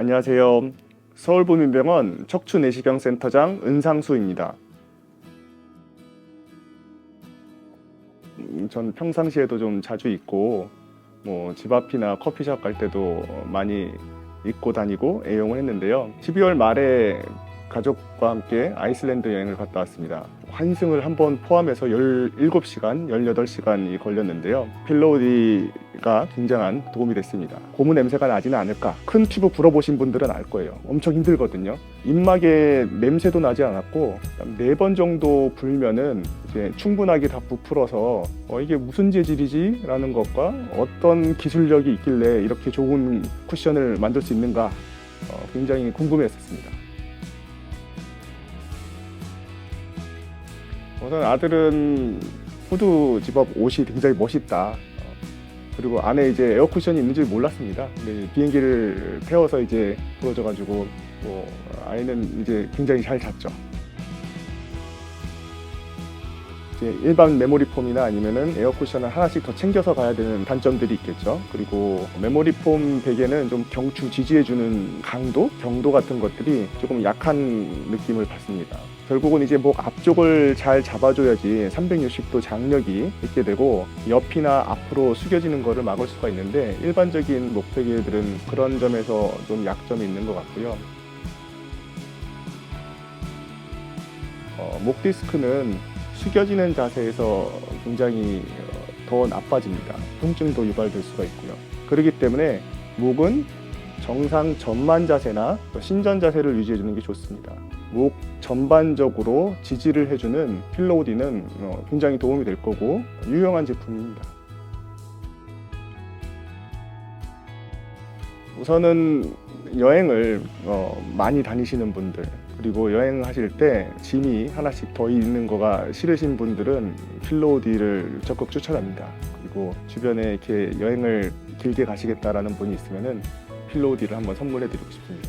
안녕하세요. 서울부민병원 척추내시경센터장 은상수입니다. 음, 전 평상시에도 좀 자주 입고 뭐 집 앞이나 커피숍 갈 때도 많이 입고 다니고 애용을 했는데요. 12월 말에 가족과 함께 아이슬란드 여행을 갔다 왔습니다. 환승을 한 번 포함해서 17시간, 18시간이 걸렸는데요. 필로우디가 굉장한 도움이 됐습니다. 고무 냄새가 나지는 않을까? 큰 튜브 불어보신 분들은 알 거예요. 엄청 힘들거든요. 입막에 냄새도 나지 않았고 네 번 정도 불면은 이제 충분하게 다 부풀어서 어, 이게 무슨 재질이지? 라는 것과 어떤 기술력이 있길래 이렇게 좋은 쿠션을 만들 수 있는가 어, 굉장히 궁금했었습니다. 우선 아들은 후드 집업 옷이 굉장히 멋있다. 어, 그리고 안에 이제 에어 쿠션이 있는 줄 몰랐습니다. 근데 비행기를 태워서 이제 부러져가지고 뭐 아이는 이제 굉장히 잘 잤죠. 일반 메모리 폼이나 아니면은 에어 쿠션을 하나씩 더 챙겨서 가야 되는 단점들이 있겠죠. 그리고 메모리 폼 베개는 좀 경추 지지해주는 강도, 경도 같은 것들이 조금 약한 느낌을 받습니다. 결국은 이제 목 앞쪽을 잘 잡아줘야지 360도 장력이 있게 되고 옆이나 앞으로 숙여지는 것을 막을 수가 있는데 일반적인 목 베개들은 그런 점에서 좀 약점이 있는 것 같고요. 어, 목 디스크는 숙여지는 자세에서 굉장히 어, 더 나빠집니다. 통증도 유발될 수가 있고요. 그렇기 때문에 목은 정상 전만 자세나 신전 자세를 유지해주는 게 좋습니다. 목 전반적으로 지지를 해주는 필로우디는 어, 굉장히 도움이 될 거고 유용한 제품입니다. 우선은 여행을 어, 많이 다니시는 분들 그리고 여행하실 때 짐이 하나씩 더 있는 거가 싫으신 분들은 필로우디를 적극 추천합니다. 그리고 주변에 이렇게 여행을 길게 가시겠다라는 분이 있으면은 필로우디를 한번 선물해 드리고 싶습니다.